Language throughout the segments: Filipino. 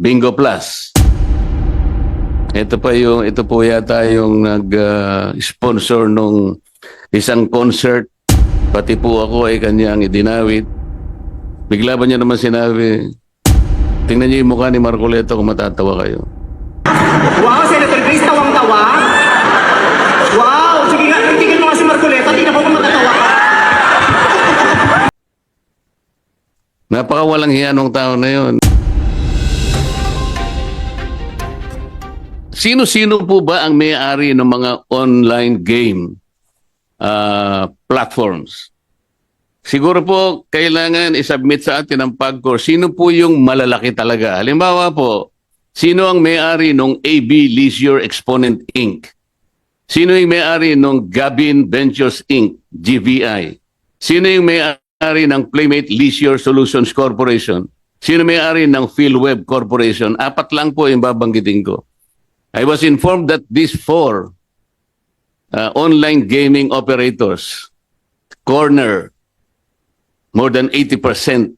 Bingo Plus. Ito pa yung ito po yata yung nag-sponsor nung isang concert. Pati po ako ay kanyang idinawit. Bigla ba niya naman sinabi, tingnan niyo yung mukha ni Marcoleta kung matatawa kayo. Wow, Senator Grace, tawang-tawa. Wow, sige nga, tingin mo nga si Marcoleta, tingnan mo kung matatawa ka. Napakawalang hiya nung tao na yun. Sino-sino po ba ang may-ari ng mga online game ah, platforms? Siguro po kailangan isubmit sa atin ang PAGCOR. Sino po yung malalaki talaga? Halimbawa po, sino ang may-ari ng AB Leisure Exponent Inc.? Sino yung may-ari ng Gabin Ventures Inc., GVI? Sino yung may-ari ng Playmate Leisure Solutions Corporation? Sino may-ari ng PhilWeb Corporation? Apat lang po yung babanggitin ko. I was informed that these four uh, online gaming operators corner more than 80%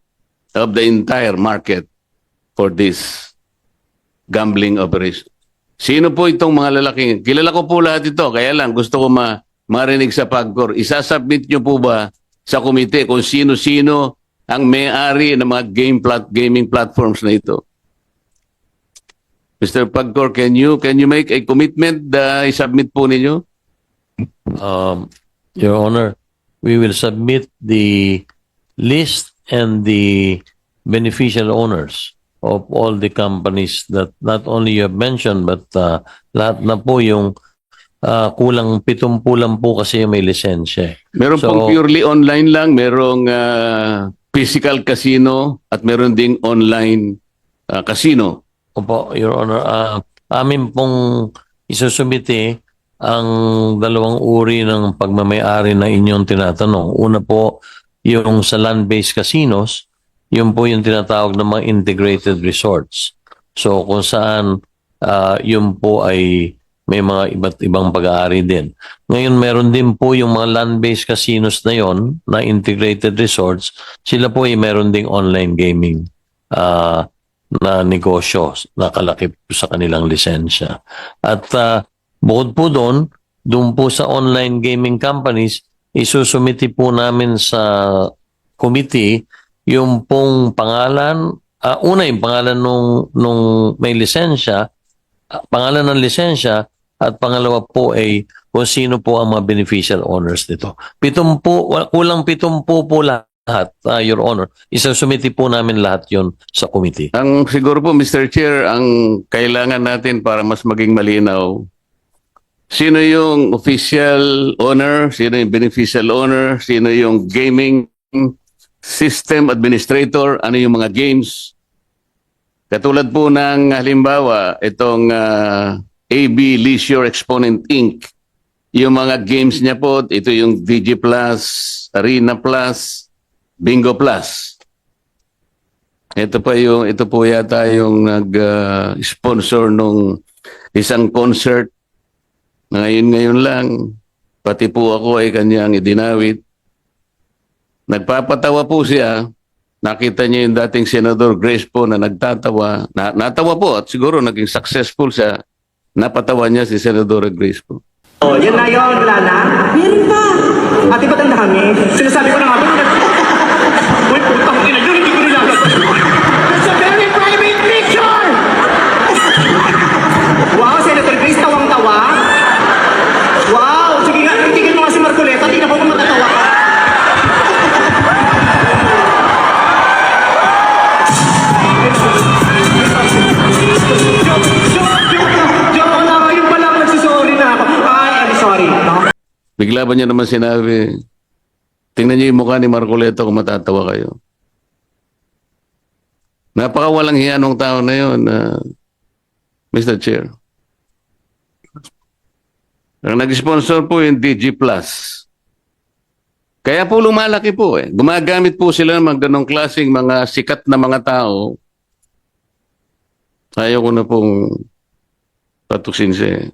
of the entire market for this gambling operation. Sino po itong mga lalaki? Kilala ko po lahat ito, kaya lang gusto ko ma marinig sa PAGCOR. Isasubmit nyo po ba sa komite kung sino-sino ang may-ari ng mga game plat gaming platforms na ito? Mr. PAGCOR, can you can you make a commitment na i-submit po ninyo? Um, Your Honor, we will submit the list and the beneficial owners of all the companies that not only you have mentioned but uh, lahat na po yung uh, kulang pitumpu lang po kasi may lisensya. Meron So- pong purely online lang, merong ah, physical casino at meron ding online ah, casino. Opo, Your Honor, ah, amin pong isusumite ang dalawang uri ng pagmamayari na inyong tinatanong. Una po, yung sa land-based casinos, yun po yung tinatawag ng mga integrated resorts. So kung saan ah, yun po ay may mga iba't ibang pag-aari din. Ngayon meron din po yung mga land-based casinos na yon na integrated resorts, sila po ay meron ding online gaming ah, na negosyo na kalakip sa kanilang lisensya. At ah, bukod po doon, doon po sa online gaming companies, isusumiti po namin sa committee yung pong pangalan, ah, una yung pangalan nung, nung may lisensya, pangalan ng lisensya, at pangalawa po ay kung sino po ang mga beneficial owners nito. Pitumpu, wa- kulang pitumpu po lahat, ah, Your Honor. Isusumiti po namin lahat yon sa committee. Ang siguro po Mr. Chair, ang kailangan natin para mas maging malinaw, sino yung official owner, sino yung beneficial owner, sino yung gaming system administrator, ano yung mga games. Katulad po ng halimbawa, itong ah, AB Leisure Exponent Inc. Yung mga games niya po, ito yung VG Plus, Arena Plus, Bingo Plus. Ito pa yung ito po yata yung nag-sponsor nung isang concert. Ngayon ngayon lang pati po ako ay kanyang idinawit. Nagpapatawa po siya. Nakita niya yung dating Senador Grace po na nagtatawa. Na, natawa po at siguro naging successful siya. Napatawa niya si Senador Grace po. Oh, yan na yun, wala na. Meron pa. Ate, ba't ang dami? Sinasabi ko na nga, ba't Bigla ba niya naman sinabi, tingnan niyo yung mukha ni Marcoleta kung matatawa kayo. Napakawalang hiya nung tao na yun, ah, Mr. Chair. Ang nag-sponsor po yung DG Plus. Kaya po lumalaki po eh. Gumagamit po sila ng mga ganong klaseng mga sikat na mga tao. Ayaw ko na pong patusin siya eh.